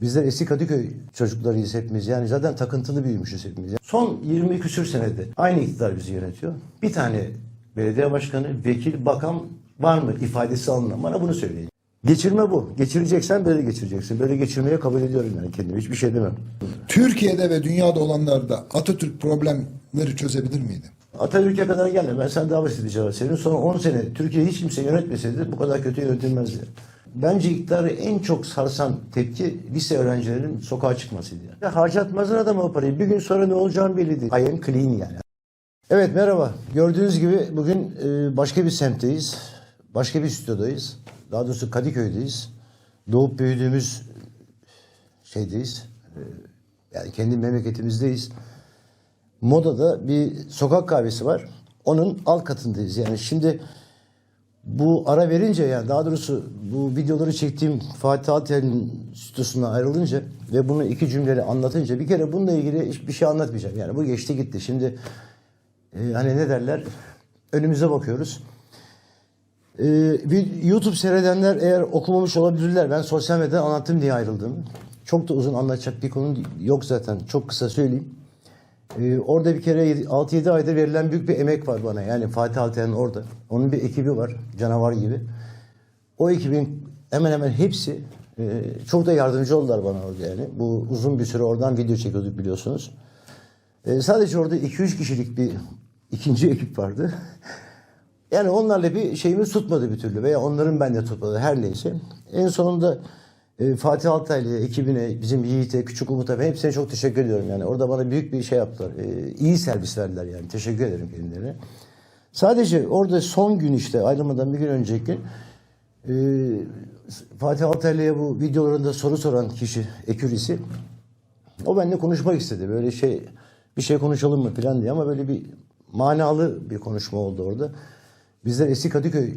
Bizler eski Kadıköy çocuklarıyız hepimiz. Yani zaten takıntılı büyümüşüz hepimiz. Son 20 küsür senede aynı iktidar bizi yönetiyor. Bir tane belediye başkanı, vekil, bakan var mı ifadesi alınan bana bunu söyleyin. Geçirme bu. Geçireceksen böyle geçireceksin. Böyle geçirmeye kabul ediyorum yani kendimi. Hiçbir şey demem. Türkiye'de ve dünyada olanlarda Atatürk problemleri çözebilir miydi? Atatürk'e kadar gelme. Ben sen daha basit cevap senin. Son 10 sene Türkiye hiç kimse yönetmeseydi bu kadar kötü yönetilmezdi. Bence iktidarı en çok sarsan tepki lise öğrencilerinin sokağa çıkmasıydı. Yani. Ya harcatmazlar adam o parayı. Bir gün sonra ne olacağım belli değil. I am clean yani. Evet merhaba. Gördüğünüz gibi bugün e, başka bir semtteyiz. Başka bir stüdyodayız. Daha doğrusu Kadıköy'deyiz. Doğup büyüdüğümüz şeydeyiz. E, yani kendi memleketimizdeyiz. Moda'da bir sokak kahvesi var. Onun alt katındayız. Yani şimdi bu ara verince yani daha doğrusu bu videoları çektiğim Fatih Altaylı'nın stüdyosuna ayrılınca ve bunu iki cümleyle anlatınca bir kere bununla ilgili hiçbir şey anlatmayacağım. Yani bu geçti gitti. Şimdi e, hani ne derler önümüze bakıyoruz. E, bir YouTube seyredenler eğer okumamış olabilirler. Ben sosyal medyada anlattım diye ayrıldım. Çok da uzun anlatacak bir konu yok zaten. Çok kısa söyleyeyim. Ee, orada bir kere 6-7 ayda verilen büyük bir emek var bana. Yani Fatih Altay'ın orada. Onun bir ekibi var. Canavar gibi. O ekibin hemen hemen hepsi e, çok da yardımcı oldular bana orada yani. Bu uzun bir süre oradan video çekiyorduk biliyorsunuz. E, sadece orada 2-3 kişilik bir ikinci ekip vardı. Yani onlarla bir şeyimiz tutmadı bir türlü veya onların bende tutmadı her neyse. En sonunda e, Fatih Altaylı ekibine, bizim Yiğit'e, Küçük Umut'a hepsine çok teşekkür ediyorum. Yani orada bana büyük bir şey yaptılar. E, iyi servis verdiler yani. Teşekkür ederim kendilerine. Sadece orada son gün işte ayrılmadan bir gün önceki e, Fatih Altaylı'ya bu videolarında soru soran kişi, ekürisi o benimle konuşmak istedi. Böyle şey bir şey konuşalım mı falan diye ama böyle bir manalı bir konuşma oldu orada. Bizler eski Kadıköy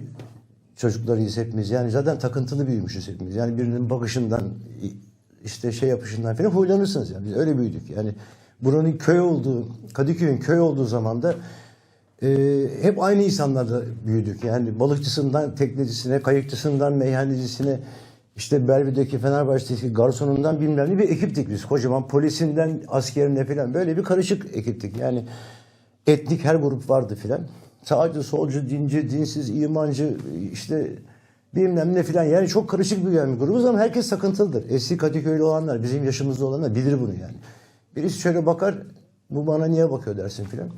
çocuklarıyız hepimiz. Yani zaten takıntılı büyümüşüz hepimiz. Yani birinin bakışından işte şey yapışından falan huylanırsınız yani. Biz öyle büyüdük. Yani buranın köy olduğu, Kadıköy'ün köy olduğu zaman da e, hep aynı insanlarla büyüdük. Yani balıkçısından teknecisine, kayıkçısından meyhanecisine, işte Belvi'deki Fenerbahçe'deki garsonundan bilmem ne bir ekiptik biz. Kocaman polisinden askerine falan böyle bir karışık ekiptik. Yani etnik her grup vardı filan. Sağcı, solcu, dinci, dinsiz, imancı, işte bilmem ne filan. Yani çok karışık bir bir grubuz ama herkes sakıntılıdır. Eski Kadıköylü olanlar, bizim yaşımızda olanlar bilir bunu yani. Birisi şöyle bakar, bu bana niye bakıyor dersin filan.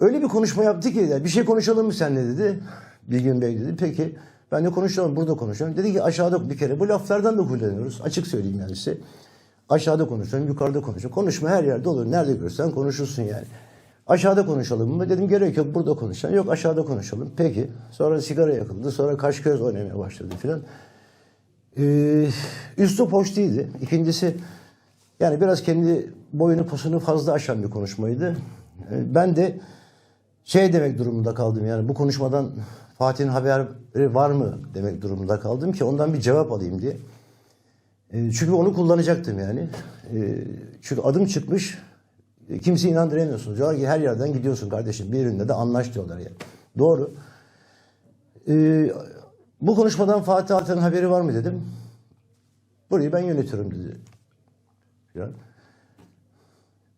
Öyle bir konuşma yaptı ki, bir şey konuşalım mı senle dedi. Bilgin Bey dedi. Peki ben de konuşalım, burada konuşalım. Dedi ki aşağıda bir kere bu laflardan da kullanıyoruz. Açık söyleyeyim yani size. Aşağıda konuşalım, yukarıda konuşalım. Konuşma her yerde olur. Nerede görsen konuşursun yani. Aşağıda konuşalım mı? Dedim gerek yok burada konuşalım. Yok aşağıda konuşalım. Peki. Sonra sigara yakıldı. Sonra kaş göz oynamaya başladı filan. Ee, üslup hoş değildi. İkincisi yani biraz kendi boyunu posunu fazla aşan bir konuşmaydı. Ee, ben de şey demek durumunda kaldım yani bu konuşmadan Fatih'in haberi var mı demek durumunda kaldım ki ondan bir cevap alayım diye. Ee, çünkü onu kullanacaktım yani. Ee, çünkü adım çıkmış Kimse inandıramıyorsunuz. Diyorlar ki her yerden gidiyorsun kardeşim. Birinde de anlaş diyorlar yani. Doğru. Ee, bu konuşmadan Fatih Altay'ın haberi var mı dedim. Burayı ben yönetiyorum dedi. Ya.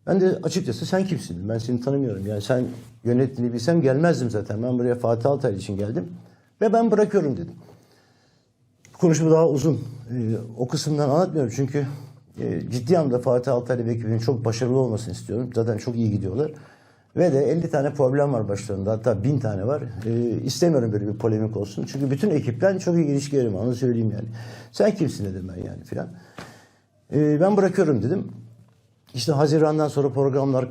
Ben de açıkçası sen kimsin? Ben seni tanımıyorum. Yani sen yönettiğini bilsem gelmezdim zaten. Ben buraya Fatih Altaylı için geldim. Ve ben bırakıyorum dedim. Konuşma daha uzun. Ee, o kısımdan anlatmıyorum çünkü e, ciddi anlamda Fatih Altaylı ve ekibinin çok başarılı olmasını istiyorum. Zaten çok iyi gidiyorlar. Ve de 50 tane problem var başlarında. Hatta 1000 tane var. E, istemiyorum böyle bir polemik olsun. Çünkü bütün ekipten çok iyi ilişkilerim. Onu söyleyeyim yani. Sen kimsin dedim ben yani filan. E, ben bırakıyorum dedim. İşte Haziran'dan sonra programlar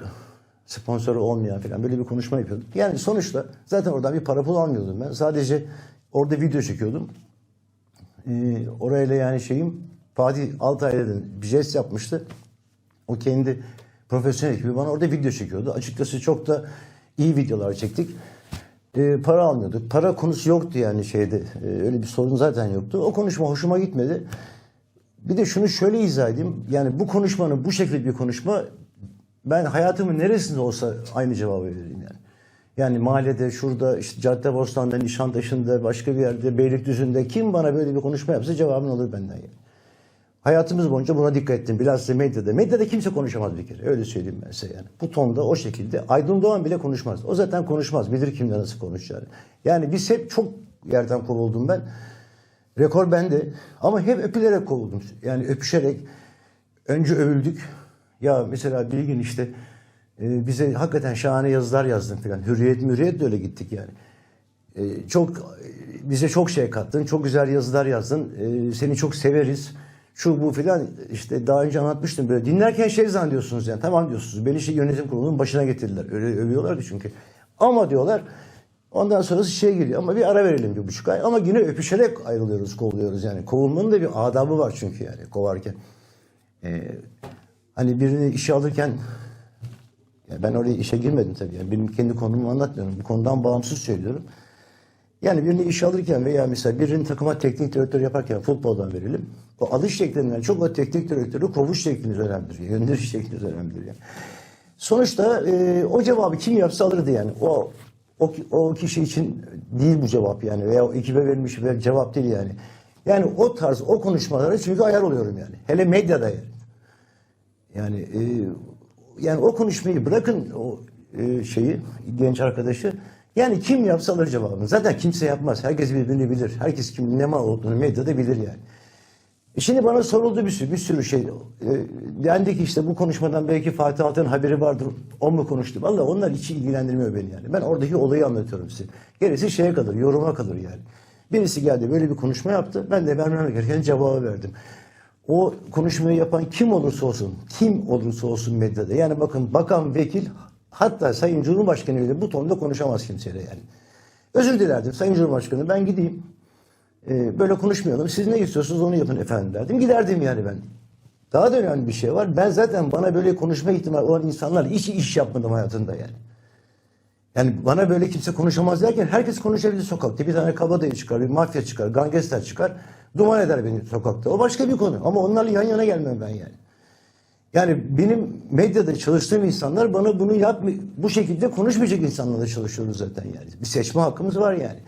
sponsoru olmayan falan böyle bir konuşma yapıyorduk. Yani sonuçta zaten oradan bir para pul almıyordum ben. Sadece orada video çekiyordum. E, orayla yani şeyim Fatih Altaylı'nın bir jest yapmıştı. O kendi profesyonel ekibi bana orada video çekiyordu. Açıkçası çok da iyi videolar çektik. Ee, para almıyorduk. Para konusu yoktu yani şeyde. Ee, öyle bir sorun zaten yoktu. O konuşma hoşuma gitmedi. Bir de şunu şöyle izah edeyim. Yani bu konuşmanın bu şekilde bir konuşma ben hayatımın neresinde olsa aynı cevabı veririm yani. Yani mahallede, şurada, işte Caddebostan'da, Nişantaşı'nda, başka bir yerde, Beylikdüzü'nde kim bana böyle bir konuşma yapsa cevabını alır benden yani. Hayatımız boyunca buna dikkat ettim. Bilhassa medyada. Medyada kimse konuşamaz bir kere. Öyle söyleyeyim ben size yani. Bu tonda o şekilde. Aydın Doğan bile konuşmaz. O zaten konuşmaz. Bilir kimle nasıl konuşacağını. Yani biz hep çok yerden kovuldum ben. Rekor bende. Ama hep öpülerek kovuldum. Yani öpüşerek. Önce övüldük. Ya mesela bir gün işte e, bize hakikaten şahane yazılar yazdın filan. Hürriyet mürriyet de öyle gittik yani. E, çok e, bize çok şey kattın. Çok güzel yazılar yazdın. Seni çok severiz. Şu bu filan işte daha önce anlatmıştım böyle. Dinlerken şey zannediyorsunuz yani. Tamam diyorsunuz. Beni işte yönetim kurulunun başına getirdiler. Öyle övüyorlardı çünkü. Ama diyorlar ondan sonrası şey geliyor ama bir ara verelim bir buçuk ay. Ama yine öpüşerek ayrılıyoruz, kovuyoruz yani. Kovulmanın da bir adabı var çünkü yani kovarken. E, hani birini işe alırken ya ben oraya işe girmedim tabii. Yani benim kendi konumu anlatmıyorum. Bu konudan bağımsız söylüyorum. Yani birini işe alırken veya mesela birinin takıma teknik direktör yaparken futboldan verelim. O alış şeklinden çok o teknik direktörü kovuş şekliniz önemlidir. Gönderiş şekliniz önemlidir yani. Sonuçta e, o cevabı kim yapsa alırdı yani. O, o, o kişi için değil bu cevap yani. Veya o ekibe verilmiş bir cevap değil yani. Yani o tarz o konuşmalara çünkü ayar oluyorum yani. Hele medyada yani. Yani e, yani o konuşmayı bırakın o e, şeyi genç arkadaşı. Yani kim yapsa alır cevabını. Zaten kimse yapmaz. Herkes birbirini bilir. Herkes kimin ne mal olduğunu medyada bilir yani. E şimdi bana soruldu bir sürü, bir sürü şey. E, dendi ki işte bu konuşmadan belki Fatih Altay'ın haberi vardır. O mu konuştu? Vallahi onlar hiç ilgilendirmiyor beni yani. Ben oradaki olayı anlatıyorum size. Gerisi şeye kalır, yoruma kalır yani. Birisi geldi böyle bir konuşma yaptı. Ben de vermem gereken cevabı verdim. O konuşmayı yapan kim olursa olsun, kim olursa olsun medyada. Yani bakın bakan, vekil, hatta Sayın Cumhurbaşkanı bile bu tonda konuşamaz kimseyle yani. Özür dilerdim Sayın Cumhurbaşkanı ben gideyim. Ee, böyle konuşmayalım. Siz ne istiyorsunuz onu yapın efendim derdim. Giderdim yani ben. Daha da önemli bir şey var. Ben zaten bana böyle konuşma ihtimali olan insanlar hiç iş yapmadım hayatında yani. Yani bana böyle kimse konuşamaz derken herkes konuşabilir sokakta. Bir tane kabadayı çıkar, bir mafya çıkar, gangster çıkar. Duman eder beni sokakta. O başka bir konu. Ama onlarla yan yana gelmem ben yani. Yani benim medyada çalıştığım insanlar bana bunu yap bu şekilde konuşmayacak insanlarla çalışıyoruz zaten yani. Bir seçme hakkımız var yani.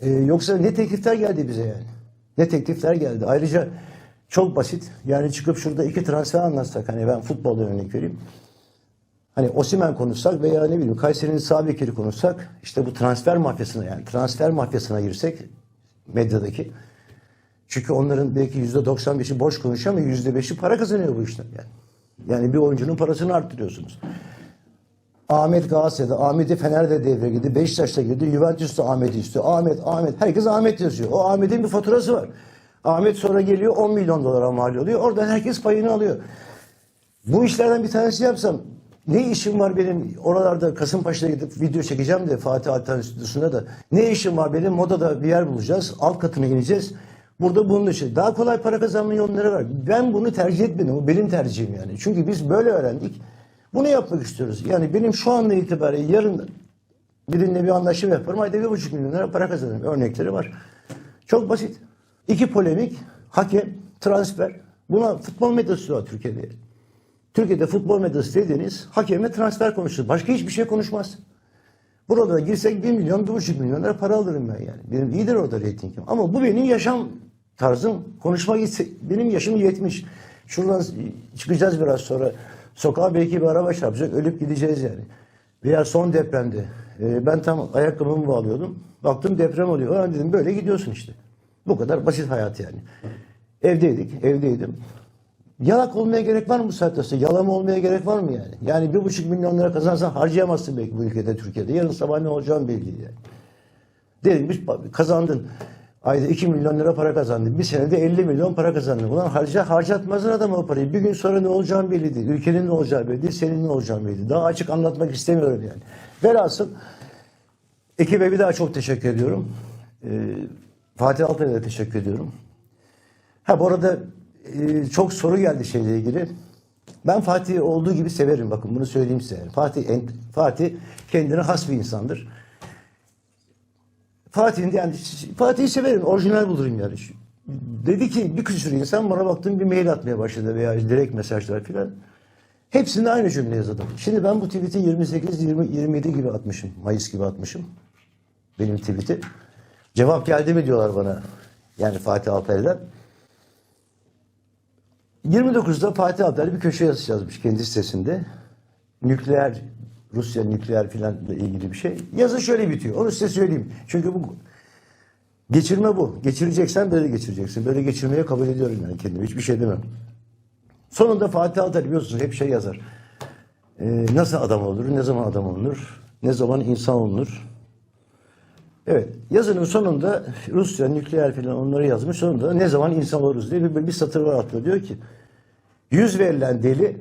Ee, yoksa ne teklifler geldi bize yani. Ne teklifler geldi. Ayrıca çok basit. Yani çıkıp şurada iki transfer anlatsak hani ben futboldan örnek vereyim. Hani Osimen konuşsak veya ne bileyim Kayseri'nin sağ bekiri konuşsak işte bu transfer mafyasına yani transfer mafyasına girsek medyadaki çünkü onların belki yüzde 95'i boş konuşuyor ama yüzde 5'i para kazanıyor bu işten yani. Yani bir oyuncunun parasını arttırıyorsunuz. Ahmet Galatasaray'da, Ahmet'i Fener'de devreye girdi, Beşiktaş'ta girdi, Juventus'ta Ahmet'i istiyor. Ahmet, Ahmet, herkes Ahmet yazıyor. O Ahmet'in bir faturası var. Ahmet sonra geliyor 10 milyon dolara mal oluyor. Oradan herkes payını alıyor. Bu işlerden bir tanesi yapsam ne işim var benim oralarda Kasımpaşa'da gidip video çekeceğim de Fatih Altan Stüdyosu'nda da ne işim var benim modada bir yer bulacağız. Alt katına ineceğiz. Burada bunun için daha kolay para kazanma yolları var. Ben bunu tercih etmedim. O benim tercihim yani. Çünkü biz böyle öğrendik. Bunu yapmak istiyoruz. Yani benim şu anda itibariyle yarın birine bir anlaşma yaparım. Ayda bir buçuk milyon lira para kazanırım. Örnekleri var. Çok basit. İki polemik, hakem, transfer. Buna futbol medyası diyorlar Türkiye'de. Türkiye'de futbol medyası dediğiniz hakem ve transfer konuşur. Başka hiçbir şey konuşmaz. Burada da girsek 1 milyon, 1,5 milyon lira para alırım ben yani. Benim iyidir orada reytingim. Ama bu benim yaşam tarzım. Konuşma gitse, benim yaşım 70. Şuradan çıkacağız biraz sonra. Sokağa belki bir araba çarpacak, ölüp gideceğiz yani. Veya son depremde. e, ben tam ayakkabımı bağlıyordum. Baktım deprem oluyor. Ulan dedim böyle gidiyorsun işte. Bu kadar basit hayat yani. Evdeydik, evdeydim. Yalak olmaya gerek var mı bu saatte? Yalama olmaya gerek var mı yani? Yani bir buçuk milyon lira kazansan harcayamazsın belki bu ülkede, Türkiye'de. Yarın sabah ne olacağın belli yani. Dedim kazandın. Ayda 2 milyon lira para kazandın. Bir senede 50 milyon para kazandın. Ulan harca, harcatmazsın adam o parayı. Bir gün sonra ne olacağın belli değil. Ülkenin ne olacağı belli değil. Senin ne olacağın belli değil. Daha açık anlatmak istemiyorum yani. Velhasıl ekibe bir daha çok teşekkür ediyorum. Ee, Fatih Altay'a da teşekkür ediyorum. Ha bu arada e, çok soru geldi şeyle ilgili. Ben Fatih olduğu gibi severim bakın bunu söyleyeyim size. Fatih Fatih kendine has bir insandır. Fatih'in yani Fatih'i severim, orijinal bulurum yani. Dedi ki bir sürü insan bana baktım bir mail atmaya başladı veya direkt mesajlar filan. Hepsinde aynı cümle yazdım. Şimdi ben bu tweet'i 28, 20, 27 gibi atmışım. Mayıs gibi atmışım. Benim tweet'i. Cevap geldi mi diyorlar bana. Yani Fatih Altaylı'dan. 29'da Fatih Altaylı bir köşe yazısı yazmış kendi sitesinde. Nükleer, Rusya nükleer filanla ilgili bir şey. Yazı şöyle bitiyor. Onu size söyleyeyim. Çünkü bu geçirme bu. Geçireceksen böyle geçireceksin. Böyle geçirmeye kabul ediyorum yani kendimi. Hiçbir şey demem. Sonunda Fatih Altaylı biliyorsunuz hep şey yazar. Ee, nasıl adam olur, ne zaman adam olunur, ne zaman insan olunur. Evet, yazının sonunda Rusya nükleer falan onları yazmış. Sonunda ne zaman insan oluruz diye bir, bir satır var altında. Diyor ki, yüz verilen deli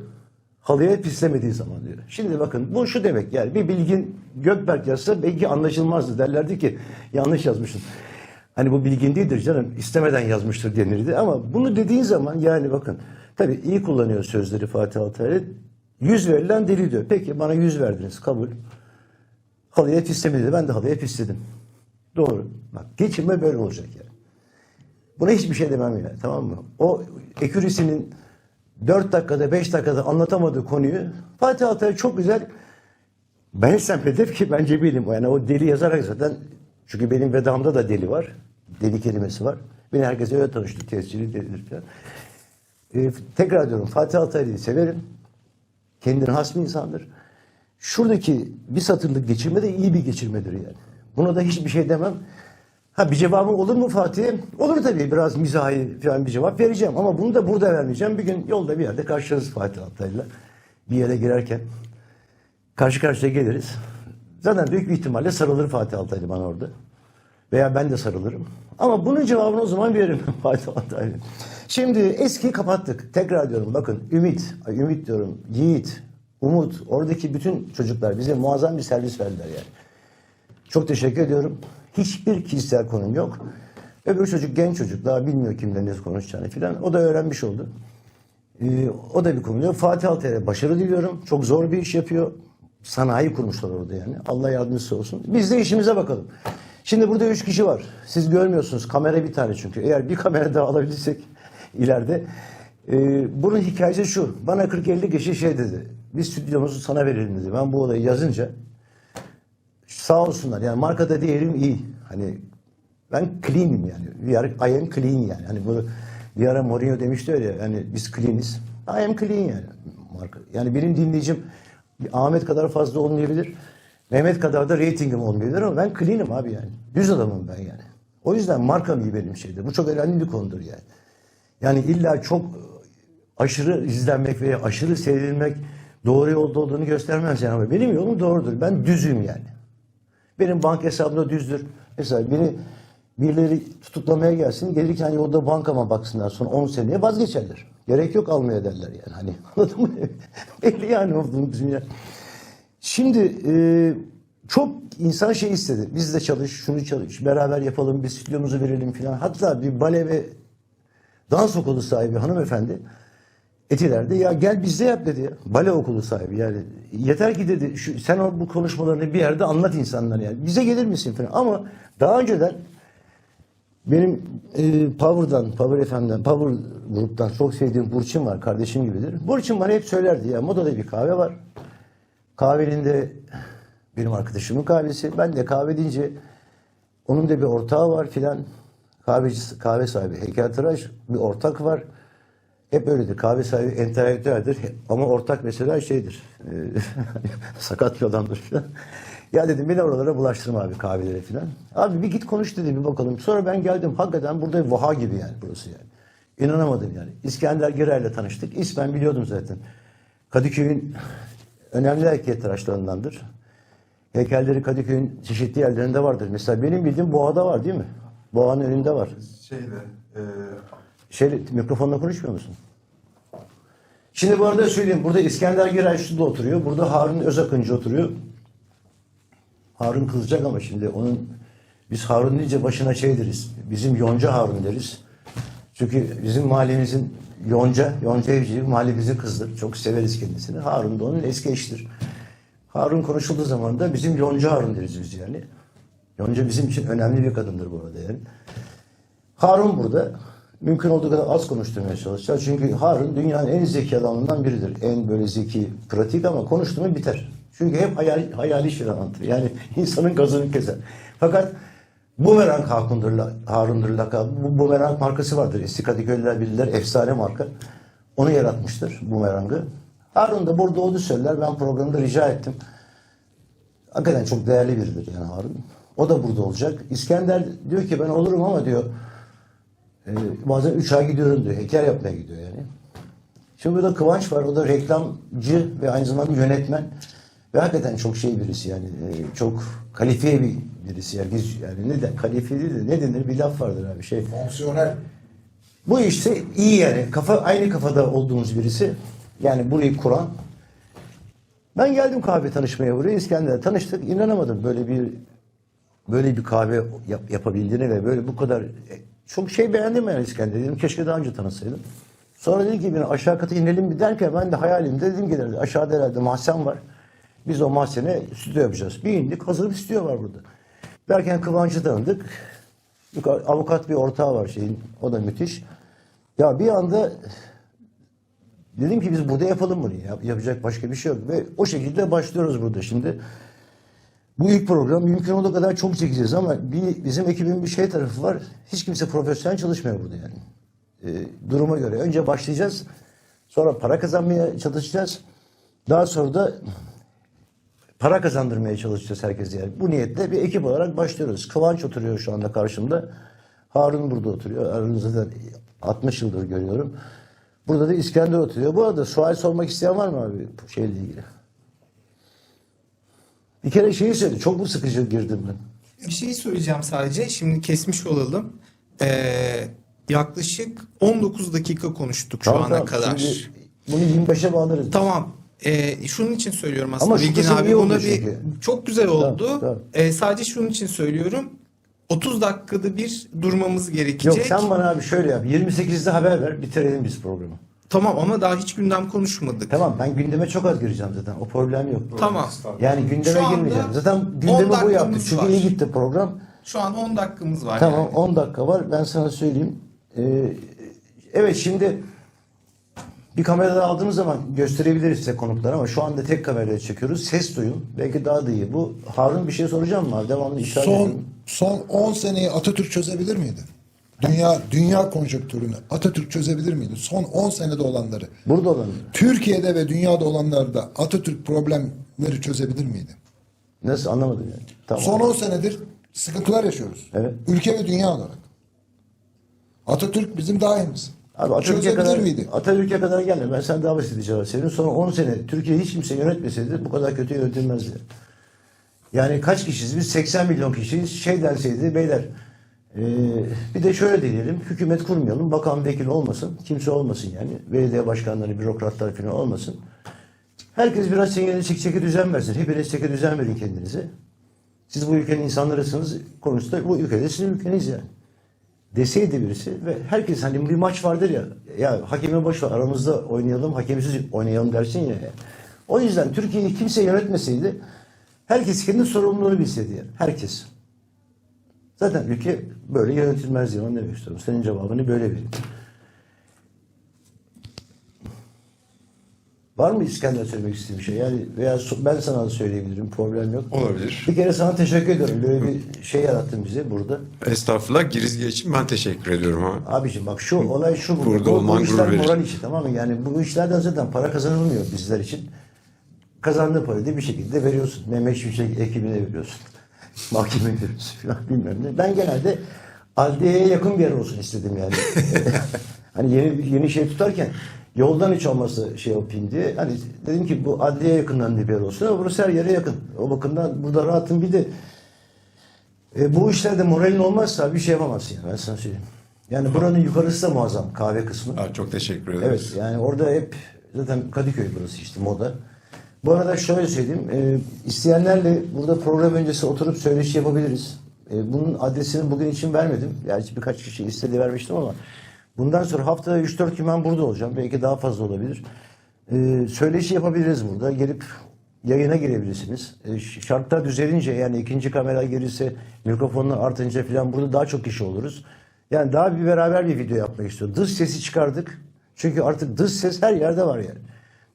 halıya pislemediği zaman diyor. Şimdi bakın bu şu demek yani bir bilgin Gökberk yazsa belki anlaşılmazdı. Derlerdi ki yanlış yazmışsın. Hani bu bilgin değildir canım istemeden yazmıştır denirdi. Ama bunu dediğin zaman yani bakın tabii iyi kullanıyor sözleri Fatih Altaylı. Yüz verilen deli diyor. Peki bana yüz verdiniz kabul. Halıya pislemedi. Ben de halıya pisledim. Doğru. Bak geçirme böyle olacak yani. Buna hiçbir şey demem yani tamam mı? O ekürisinin 4 dakikada 5 dakikada anlatamadığı konuyu Fatih Altaylı çok güzel ben hiç sempedef ki bence bilim. Yani o deli yazarak zaten çünkü benim vedamda da deli var. Deli kelimesi var. Beni herkes öyle tanıştı. Tescilli delidir falan. Ee, tekrar diyorum Fatih Altaylı'yı severim. Kendine has bir insandır. Şuradaki bir satırlık geçirme de iyi bir geçirmedir yani. Buna da hiçbir şey demem. Ha bir cevabım olur mu Fatih? Olur tabii biraz mizahi falan bir cevap vereceğim ama bunu da burada vermeyeceğim. Bir gün yolda bir yerde karşılarız Fatih Altaylı'yla. Bir yere girerken karşı karşıya geliriz. Zaten büyük bir ihtimalle sarılır Fatih Altaylı bana orada. Veya ben de sarılırım. Ama bunun cevabını o zaman veririm Fatih Altaylı. Şimdi eskiyi kapattık. Tekrar diyorum bakın Ümit, Ümit diyorum, Yiğit, Umut, oradaki bütün çocuklar bize muazzam bir servis verdiler yani. Çok teşekkür ediyorum. Hiçbir kişisel konum yok. Öbür çocuk genç çocuk daha bilmiyor kimle ne konuşacağını filan. O da öğrenmiş oldu. Ee, o da bir konu yok. Fatih Altaylı'ya başarı diliyorum. Çok zor bir iş yapıyor. Sanayi kurmuşlar orada yani. Allah yardımcısı olsun. Biz de işimize bakalım. Şimdi burada üç kişi var. Siz görmüyorsunuz. Kamera bir tane çünkü. Eğer bir kamera daha alabilirsek ileride. Ee, bunun hikayesi şu. Bana 40-50 kişi şey dedi. Biz stüdyomuzu sana verelim dedi. Ben bu olayı yazınca sağ olsunlar. Yani markada diyelim iyi. Hani ben clean'im yani. We are, I am clean yani. Hani bu bir ara Mourinho demişti öyle. Yani biz clean'iz. I am clean yani. Marka. Yani benim dinleyicim Ahmet kadar fazla olmayabilir. Mehmet kadar da reytingim olmayabilir ama ben clean'im abi yani. Düz adamım ben yani. O yüzden markam iyi benim şeyde. Bu çok önemli bir konudur yani. Yani illa çok aşırı izlenmek veya aşırı sevilmek doğru yolda olduğunu göstermez yani. Ama benim yolum doğrudur. Ben düzüm yani. Benim banka hesabımda düzdür. Mesela biri birileri tutuklamaya gelsin gelirken yolda bankama baksınlar sonra 10 seneye vazgeçerler. Gerek yok almaya derler yani. Hani anladın mı? Belli yani olduğunu bizim ya. Şimdi e, çok insan şey istedi. Biz de çalış, şunu çalış, beraber yapalım, bir stüdyomuzu verelim filan. Hatta bir bale ve dans okulu sahibi hanımefendi Etiler'de ya gel bizde yap dedi. Bale okulu sahibi yani. Yeter ki dedi şu, sen o bu konuşmalarını bir yerde anlat insanlara yani. Bize gelir misin falan. Ama daha önceden benim e, Power'dan, Power FM'den, Power gruptan çok sevdiğim Burçin var. Kardeşim gibidir. Burçin bana hep söylerdi ya modada bir kahve var. Kahvenin de benim arkadaşımın kahvesi. Ben de kahve deyince onun da bir ortağı var filan. Kahveci, kahve sahibi heykeltıraş bir ortak var. Hep öyledir. Kahve sahibi entelektüeldir. Ama ortak mesela şeydir. e, sakat bir adamdır filan. Ya dedim beni oralara bulaştırma abi kahvelere filan. Abi bir git konuş dedi bir bakalım. Sonra ben geldim. Hakikaten burada vaha gibi yani burası yani. İnanamadım yani. İskender Girer'le tanıştık. İsmen biliyordum zaten. Kadıköy'ün önemli heykeltıraşlarındandır. Heykelleri Kadıköy'ün çeşitli yerlerinde vardır. Mesela benim bildiğim Boğa'da var değil mi? Boğa'nın önünde var. Şeyde, e, Şey, mikrofonla konuşmuyor musun? Şimdi bu arada söyleyeyim. Burada İskender Giray şurada oturuyor. Burada Harun Özakıncı oturuyor. Harun kızacak ama şimdi onun biz Harun deyince başına şey deriz. Bizim Yonca Harun deriz. Çünkü bizim mahallemizin Yonca, Yonca Evci mahallemizin kızdır. Çok severiz kendisini. Harun da onun eski eşidir. Harun konuşulduğu zaman da bizim Yonca Harun deriz biz yani. Yonca bizim için önemli bir kadındır bu arada yani. Harun burada. Mümkün olduğu kadar az konuşturmaya çalışacağız. Çünkü Harun dünyanın en zeki adamlarından biridir. En böyle zeki, pratik ama konuştu mu biter. Çünkü hep hayal, hayali şeyler anlatır. Yani insanın gazını keser. Fakat Bumerang Hakun'dur, Harun'dur lakabı. Bu Bumerang markası vardır. Eski Kadıköylüler bilirler. Efsane marka. Onu yaratmıştır bumerangı. Harun da burada olduğu söyler. Ben programda rica ettim. Hakikaten çok değerli biridir yani Harun. O da burada olacak. İskender diyor ki ben olurum ama diyor e, bazen 3 ay gidiyorum diyor. Heykel yapmaya gidiyor yani. Şimdi burada Kıvanç var. O da reklamcı ve aynı zamanda yönetmen. Ve hakikaten çok şey birisi yani. e, çok kalifiye bir birisi. Yani, biz, yani ne de kalifiye değil de ne denir bir laf vardır abi şey. Fonksiyonel. Bu işte iyi yani. Kafa aynı kafada olduğumuz birisi. Yani burayı kuran. Ben geldim kahve tanışmaya buraya. İskender'le tanıştık. İnanamadım böyle bir böyle bir kahve yap- yapabildiğini ve böyle bu kadar çok şey beğendim yani İskender. Dedim keşke daha önce tanısaydım. Sonra dedi ki beni aşağı kata inelim bir derken ben de hayalimde dedim ki derdi, aşağıda herhalde mahzen var. Biz o mahzene stüdyo yapacağız. Bir indik hazır bir stüdyo var burada. Derken Kıvanç'ı tanıdık. Avukat bir ortağı var şeyin. O da müthiş. Ya bir anda dedim ki biz burada yapalım bunu. Yap- yapacak başka bir şey yok. Ve o şekilde başlıyoruz burada şimdi. Bu ilk program mümkün olduğu kadar çok çekeceğiz ama bir, bizim ekibin bir şey tarafı var. Hiç kimse profesyonel çalışmıyor burada yani. Ee, duruma göre. Önce başlayacağız. Sonra para kazanmaya çalışacağız. Daha sonra da para kazandırmaya çalışacağız herkese yani. Bu niyetle bir ekip olarak başlıyoruz. Kıvanç oturuyor şu anda karşımda. Harun burada oturuyor. Harun'u zaten 60 yıldır görüyorum. Burada da İskender oturuyor. Bu arada sual sormak isteyen var mı abi şeyle ilgili? Bir kere şeyi söyle. Çok mu sıkıcı girdim ben? Bir şey söyleyeceğim sadece. Şimdi kesmiş olalım. Ee, yaklaşık 19 dakika konuştuk şu Tamam, ana tamam. kadar. Şimdi bunu 25'e bağlarız. Tamam. Ee, şunun için söylüyorum aslında. Ama şu Bilgin kısım abi iyi oldu buna bir çünkü. çok güzel oldu. Tamam. Ee, sadece şunun için söylüyorum. 30 dakikada bir durmamız gerekecek. Yok sen bana abi şöyle yap. 28'de haber ver. Bitirelim biz programı. Tamam ama daha hiç gündem konuşmadık. Tamam ben gündeme çok az gireceğim zaten. O problem yok. Tamam. Yani gündeme Şu anda girmeyeceğim. Zaten 10 gündemi bu yaptı. dakikamız Çünkü var. iyi gitti program. Şu an 10 dakikamız var. Tamam yani. 10 dakika var. Ben sana söyleyeyim. Ee, evet şimdi bir kamerada aldığımız zaman gösterebiliriz size konukları ama şu anda tek kamerayla çekiyoruz. Ses duyun. Belki daha da iyi. Bu Harun bir şey soracağım mı abi? Devamlı işaret Son edin. son 10 seneyi Atatürk çözebilir miydi? Dünya dünya konjonktürünü Atatürk çözebilir miydi? Son 10 senede olanları. Burada olan Türkiye'de ve dünyada olanlarda Atatürk problemleri çözebilir miydi? nasıl anlamadım yani. Tamam. Son 10 senedir sıkıntılar yaşıyoruz. Evet. Ülke ve dünya olarak. Atatürk bizim daimimiz. Abi Atatürk'e kadar, miydi? Atatürk'e kadar gelme. Ben sen daha basit cevap Senin son 10 sene Türkiye hiç kimse yönetmeseydi bu kadar kötü yönetilmezdi. Yani kaç kişiyiz? Biz 80 milyon kişiyiz. Şey denseydi beyler e, bir de şöyle diyelim. Hükümet kurmayalım. Bakan vekil olmasın. Kimse olmasın yani. Belediye başkanları, bürokratlar falan olmasın. Herkes biraz çek çeki düzen versin. Hepiniz çeki düzen verin kendinize. Siz bu ülkenin insanlarısınız. Konusunda bu ülkede sizin ülkeniz yani deseydi birisi ve herkes hani bir maç vardır ya ya hakemi boş ver aramızda oynayalım hakemsiz oynayalım dersin ya. O yüzden Türkiye'yi kimse yönetmeseydi herkes kendi sorumluluğunu bilseydi yani. Herkes. Zaten ülke böyle yönetilmez diye onu demek istiyorum. Senin cevabını böyle vereyim. Var mı İskender söylemek istediğin bir şey? Yani veya ben sana da söyleyebilirim. Problem yok. Olabilir. Bir kere sana teşekkür ediyorum. Böyle bir şey yarattın bize burada. Estağfurullah girizge için ben teşekkür ediyorum abi. Abiciğim bak şu olay şu burada. Burada bu, olman bu işler moral işi tamam mı? Yani bu işlerden zaten para kazanılmıyor bizler için. Kazandığı parayı da bir şekilde veriyorsun. Mehmet Şimşek ekibine veriyorsun. Falan bilmem ne. Ben genelde adliyeye yakın bir yer olsun istedim yani. hani yeni yeni şey tutarken yoldan hiç olması şey yapayım diye. Hani dedim ki bu adliye yakından bir yer olsun ama burası her yere yakın. O bakımdan burada rahatım bir de e, bu işlerde moralin olmazsa bir şey yapamazsın yani ben sana söyleyeyim. Yani buranın yukarısı da muazzam kahve kısmı. Abi çok teşekkür ederiz. Evet yani orada hep zaten Kadıköy burası işte moda. Bu arada şöyle söyleyeyim. E, isteyenlerle burada program öncesi oturup söyleşi yapabiliriz. E, bunun adresini bugün için vermedim. Gerçi birkaç kişi istedi vermiştim ama bundan sonra haftada 3-4 gün ben burada olacağım. Belki daha fazla olabilir. E, söyleşi yapabiliriz burada. Gelip yayına girebilirsiniz. E, şartlar düzelince yani ikinci kamera gelirse mikrofonlar artınca falan burada daha çok kişi oluruz. Yani daha bir beraber bir video yapmak istiyorum. Dış sesi çıkardık. Çünkü artık dış ses her yerde var yani.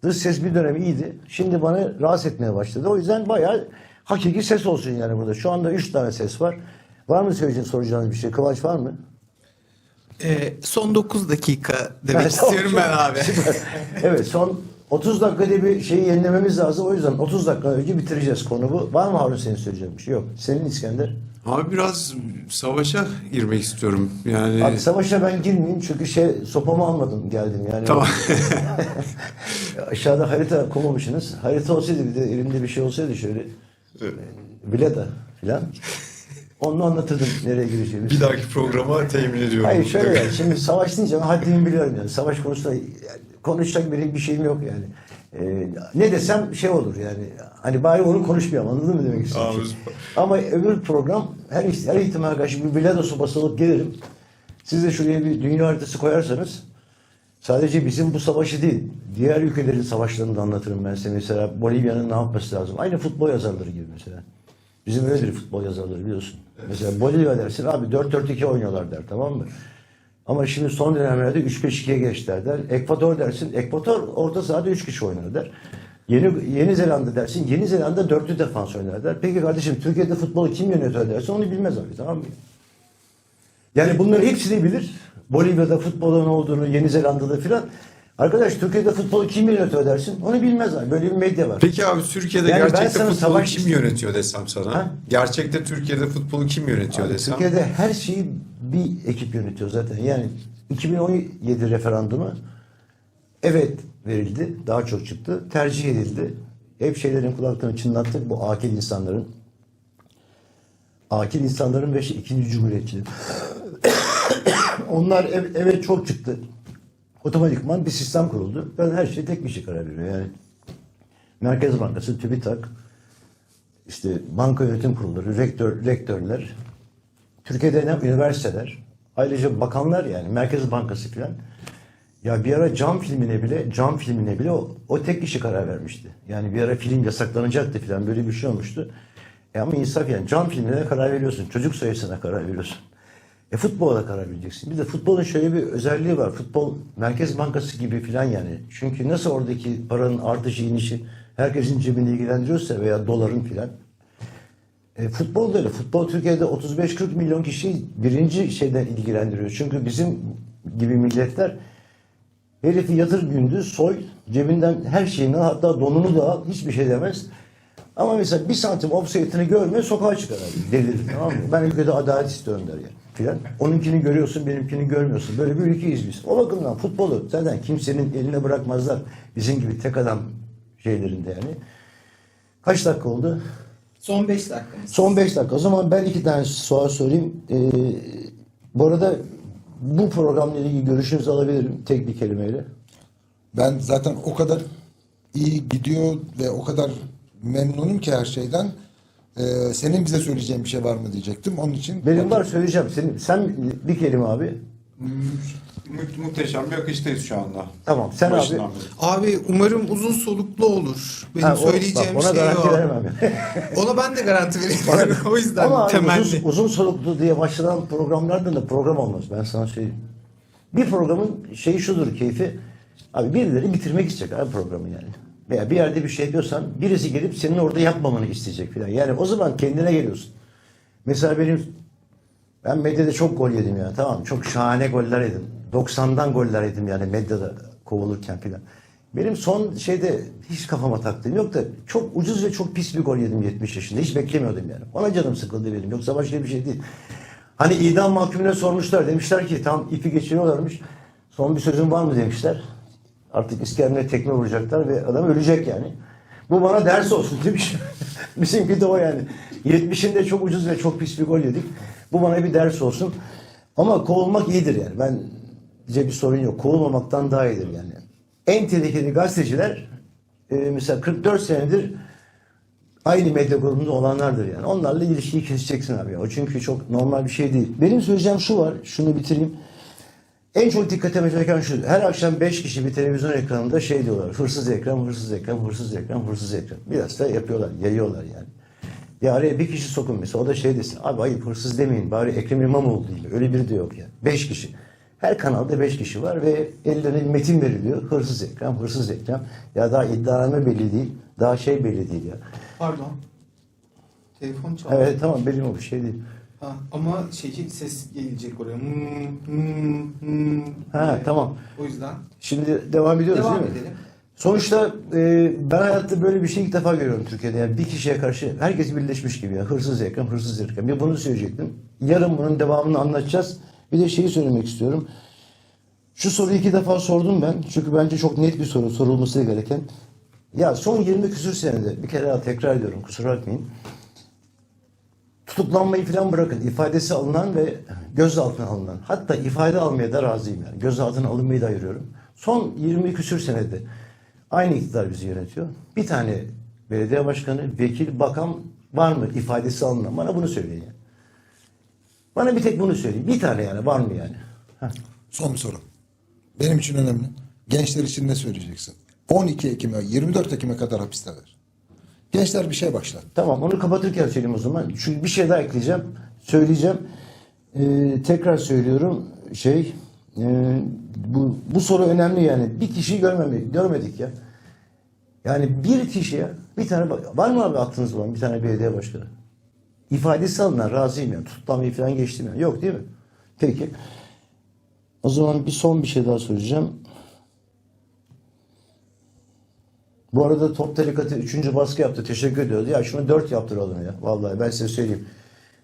Dış ses bir dönem iyiydi. Şimdi bana rahatsız etmeye başladı. O yüzden bayağı hakiki ses olsun yani burada. Şu anda üç tane ses var. Var mı söyleyeceğiniz soracağınız bir şey? Kıvanç var mı? Ee, son 9 dakika demek istiyorum ben abi. Evet son 30 dakikada bir şeyi yenilememiz lazım. O yüzden 30 dakika önce bitireceğiz konu bu. Var mı Harun senin söyleyeceğin bir şey? Yok. Senin İskender? Abi biraz savaşa girmek istiyorum. Yani Abi savaşa ben girmeyeyim çünkü şey sopamı almadım geldim yani. Tamam. Aşağıda harita koymamışsınız. Harita olsaydı bir de elimde bir şey olsaydı şöyle Vileda filan. Onu anlatırdım nereye gireceğimizi. bir dahaki programa temin ediyorum. Hayır şöyle yani şimdi savaş deyince ben haddimi biliyorum yani. Savaş konusunda yani konuşacak bir, bir şeyim yok yani. Ee, ne desem şey olur yani. Hani bari onu konuşmayalım anladın mı demek istiyorum. Süper. Ama öbür program her, her ihtimal karşı bir bilardo sopası alıp gelirim. Siz de şuraya bir dünya haritası koyarsanız sadece bizim bu savaşı değil, diğer ülkelerin savaşlarını da anlatırım ben size. Mesela Bolivya'nın ne yapması lazım? Aynı futbol yazarları gibi mesela. Bizim öyledir futbol yazarları biliyorsun. Mesela Bolivya dersin abi 4-4-2 oynuyorlar der tamam mı? Ama şimdi son dönemlerde 3-5-2'ye geçtiler der. Ekvador dersin. Ekvador orta sahada 3 kişi oynar der. Yeni, Yeni Zelanda dersin. Yeni Zelanda dörtlü defans oynar der. Peki kardeşim Türkiye'de futbolu kim yönetiyor dersin onu bilmez abi tamam mı? Yani bunların hepsini bilir. Bolivya'da futbolun olduğunu, Yeni Zelanda'da filan. Arkadaş Türkiye'de futbolu kim yönetiyor dersin onu bilmez abi. Böyle bir medya var. Peki abi Türkiye'de Yani ben gerçekte sana futbolu savaş- kim yönetiyor desem sana? Ha? Gerçekte Türkiye'de futbolu kim yönetiyor Abi, desem? Türkiye'de her şeyi bir ekip yönetiyor zaten. Yani 2017 referandumu evet verildi. Daha çok çıktı. Tercih edildi. Hep şeylerin kulaklarını çınlattık. Bu akil insanların. Akil insanların ve ikinci cumhuriyetçilerin. Onlar ev- evet çok çıktı. Otomatikman bir sistem kuruldu. Ben her şey tek bir şey karar veriyor. Yani Merkez Bankası, TÜBİTAK, işte banka yönetim kurulları, rektör, rektörler, Türkiye'de ne üniversiteler, ayrıca bakanlar yani Merkez Bankası filan. Ya bir ara cam filmine bile, cam filmine bile o, o tek kişi karar vermişti. Yani bir ara film yasaklanacaktı filan böyle bir şey olmuştu. E ama insaf yani cam filmine karar veriyorsun, çocuk sayısına karar veriyorsun. E futbola da karar vereceksin. Bir de futbolun şöyle bir özelliği var. Futbol Merkez Bankası gibi filan yani. Çünkü nasıl oradaki paranın artışı inişi herkesin cebini ilgilendiriyorsa veya doların filan. E, futbol da öyle. Futbol Türkiye'de 35-40 milyon kişi birinci şeyden ilgilendiriyor. Çünkü bizim gibi milletler herifi yatır gündüz soy cebinden her şeyini hatta donunu da al hiçbir şey demez. Ama mesela bir santim offside'ini görme sokağa çıkar abi. Delirir tamam mı? Ben ülkede adalet istiyorum der ya. Filan. Onunkini görüyorsun benimkini görmüyorsun. Böyle bir ülkeyiz biz. O bakımdan futbolu zaten kimsenin eline bırakmazlar. Bizim gibi tek adam şeylerinde yani. Kaç dakika oldu? Son 5 dakikamız. Son 5 dakika. O zaman ben iki tane soru sorayım. Ee, bu arada bu programla ilgili görüşünüzü alabilirim tek bir kelimeyle. Ben zaten o kadar iyi gidiyor ve o kadar memnunum ki her şeyden. Ee, senin bize söyleyeceğin bir şey var mı diyecektim. Onun için Benim var söyleyeceğim. Senin, sen bir kelime abi. Mu- muhteşem bir akıştayız şu anda. Tamam sen abi. Başından beri. Abi umarım uzun soluklu olur. Benim Ha, o- söyleyeceğim bak, ona şey garanti o. veremem. Ona ben de garanti veriyorum. o yüzden Ama abi temelli. uzun, uzun soluklu diye başlanan programlardan da program olmaz. Ben sana söyleyeyim. Bir programın şeyi şudur keyfi. Abi birileri bitirmek isteyecek abi programı yani. Veya bir yerde bir şey yapıyorsan birisi gelip senin orada yapmamanı isteyecek falan. Yani o zaman kendine geliyorsun. Mesela benim ben medyada çok gol yedim ya tamam? Çok şahane goller yedim. 90'dan goller yedim yani medyada kovulurken filan. Benim son şeyde hiç kafama taktığım yok da çok ucuz ve çok pis bir gol yedim 70 yaşında. Hiç beklemiyordum yani. Ona canım sıkıldı benim. Yoksa başka bir şey değil. Hani idam mahkumuna sormuşlar. Demişler ki tam ipi geçiriyorlarmış. Son bir sözün var mı demişler. Artık İskender'e tekme vuracaklar ve adam ölecek yani. Bu bana ders olsun demiş. Bizimki de o yani. 70'inde çok ucuz ve çok pis bir gol yedik. Bu bana bir ders olsun. Ama kovulmak iyidir yani. Ben bir sorun yok. Kovulmamaktan daha iyidir yani. En tehlikeli gazeteciler e, mesela 44 senedir aynı medya grubunda olanlardır yani. Onlarla ilişkiyi keseceksin abi ya. O çünkü çok normal bir şey değil. Benim söyleyeceğim şu var. Şunu bitireyim. En çok dikkatimi çeken şu. Her akşam 5 kişi bir televizyon ekranında şey diyorlar. Hırsız ekran, hırsız ekran, hırsız ekran, hırsız ekran. Biraz da yapıyorlar, yayıyorlar yani. Ya araya bir kişi sokun mesela. O da şey desin. Abi ayıp hırsız demeyin. Bari Ekrem İmamoğlu değil. Öyle biri de yok yani. 5 kişi. Her kanalda 5 kişi var ve ellerine bir metin veriliyor. Hırsız ekran, hırsız ekran. Ya daha iddianame belli değil. Daha şey belli değil ya. Pardon. Telefon çaldı. Evet tamam benim o bir şey değil. Ha, ama şey ses gelecek oraya. Hmm, hmm, hmm Ha diye. tamam. O yüzden Şimdi devam ediyoruz devam değil mi? edelim. Sonuçta e, ben hayatta böyle bir şey ilk defa görüyorum Türkiye'de. Yani bir kişiye karşı herkes birleşmiş gibi. ya. Hırsız yakın, hırsız yakın. Bir bunu söyleyecektim. Yarın bunun devamını anlatacağız. Bir de şeyi söylemek istiyorum. Şu soruyu iki defa sordum ben. Çünkü bence çok net bir soru sorulması gereken. Ya son 20 küsür senede bir kere daha tekrar ediyorum kusura bakmayın. Tutuklanmayı falan bırakın. ifadesi alınan ve gözaltına alınan. Hatta ifade almaya da razıyım yani. Gözaltına alınmayı da ayırıyorum. Son 20 küsür senede aynı iktidar bizi yönetiyor. Bir tane belediye başkanı, vekil, bakan var mı ifadesi alınan? Bana bunu söyleyin. Yani. Bana bir tek bunu söyleyin. Bir tane yani var mı yani? Heh. Son bir soru. Benim için önemli. Gençler için ne söyleyeceksin? 12 Ekim'e, 24 Ekim'e kadar hapisteler. Gençler bir şey başlar. Tamam onu kapatırken söyleyeyim o zaman. Çünkü bir şey daha ekleyeceğim. Söyleyeceğim. Ee, tekrar söylüyorum. Şey e, bu, bu soru önemli yani. Bir kişiyi görmemek, görmedik ya. Yani bir kişiye bir tane var mı abi aklınızda olan bir tane belediye başkanı? İfadesi alınan razıyım yani. Tutuklamayı falan geçtim yani. Yok değil mi? Peki. O zaman bir son bir şey daha söyleyeceğim. Bu arada Top Tarikatı 3. baskı yaptı. Teşekkür ediyoruz. Ya şunu 4 yaptıralım ya. Vallahi ben size söyleyeyim.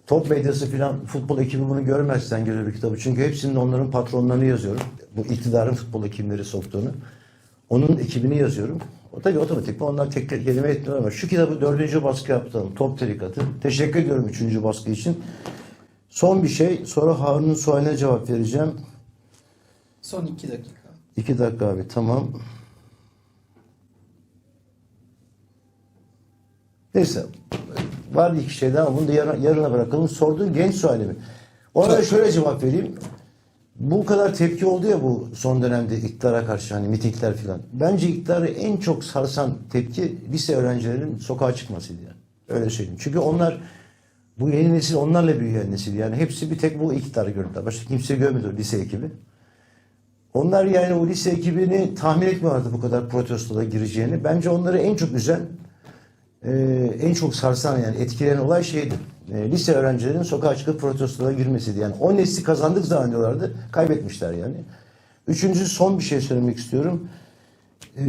Top medyası filan futbol ekibi bunu görmezsen görür bir kitabı. Çünkü hepsinin onların patronlarını yazıyorum. Bu iktidarın futbol ekimleri soktuğunu. Onun ekibini yazıyorum. O tabii otomatik onlar tek tek kelime etmiyor ama şu kitabı dördüncü baskı yaptım. Top Tarikatı. Teşekkür ediyorum üçüncü baskı için. Son bir şey. Sonra Harun'un sualine cevap vereceğim. Son iki dakika. İki dakika abi tamam. Neyse. Var bir iki şey daha bunu da yarına, bırakalım. Sorduğun genç sualimi. Ona şöyle cevap vereyim. Bu kadar tepki oldu ya bu son dönemde iktidara karşı hani mitingler filan. Bence iktidarı en çok sarsan tepki lise öğrencilerinin sokağa çıkmasıydı yani. Öyle söyleyeyim. Çünkü onlar bu yeni nesil onlarla büyüyen nesil yani. Hepsi bir tek bu iktidarı gördüler. Başka kimse görmedi o lise ekibi. Onlar yani o lise ekibini tahmin etmiyorlardı bu kadar protestoda gireceğini. Bence onları en çok üzen, e, en çok sarsan yani etkileyen olay şeydi. E, lise öğrencilerinin sokağa çıkıp protestolara girmesiydi. Yani o nesli kazandık zannediyorlardı. Kaybetmişler yani. Üçüncü son bir şey söylemek istiyorum. E,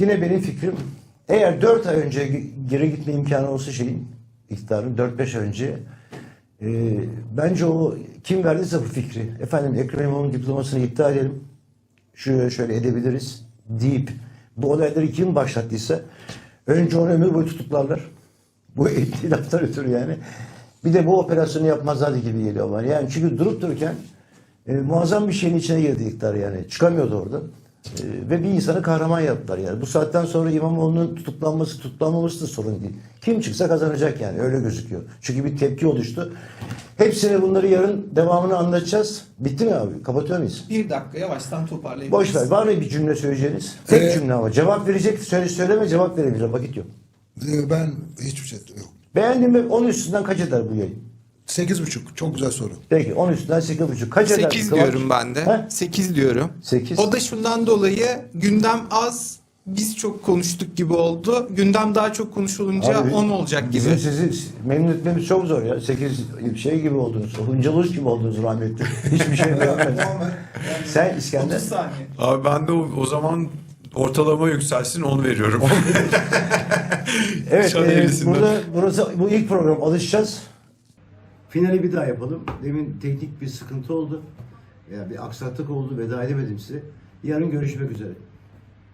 yine benim fikrim eğer dört ay önce geri gitme imkanı olsa şeyin iktidarın dört beş ay önce e, bence o kim verdiyse bu fikri efendim Ekrem İmamoğlu'nun diplomasını iptal edelim şöyle şöyle edebiliriz deyip bu olayları kim başlattıysa önce onu ömür boyu tutuklarlar. Bu ettiği laftan ötürü yani. Bir de bu operasyonu yapmazlardı gibi geliyor bana. Yani çünkü durup dururken e, muazzam bir şeyin içine girdi iktidar yani. Çıkamıyordu orada. E, ve bir insanı kahraman yaptılar yani. Bu saatten sonra İmamoğlu'nun tutuklanması, tutuklanmaması da sorun değil. Kim çıksa kazanacak yani. Öyle gözüküyor. Çünkü bir tepki oluştu. Hepsini bunları yarın devamını anlatacağız. Bitti mi abi? Kapatıyor muyuz? Bir dakika yavaştan toparlayabiliriz. Boş ver. Var mı bir cümle söyleyeceğiniz? Tek Ee, cümle ama. Cevap verecek. Söyle, söyleme cevap veremeyeceğim. Vakit yok. Ee, Ben hiçbir şey yok. Beğendin mi? 10 üstünden kaç eder bu yayın? Sekiz buçuk. Çok güzel soru. Peki 10 üstünden 8,5. Kaç eder? 8 Kıvanç? diyorum ben de. He? 8 diyorum. Sekiz. O da şundan dolayı gündem az biz çok konuştuk gibi oldu. Gündem daha çok konuşulunca Abi, 10 olacak gibi. Bizim sizi memnun etmemiz çok zor ya. 8 şey gibi oldunuz. Hıncalız gibi oldunuz rahmetli. Hiçbir şey beğenmedim. Sen İskender. 30 saniye. Abi ben de o, o zaman ortalama yükselsin onu veriyorum. Evet, Şan e, burada burası bu ilk program alışacağız. Finali bir daha yapalım. Demin teknik bir sıkıntı oldu. Ya bir aksaklık oldu. Veda edemedim size. Yarın görüşmek üzere.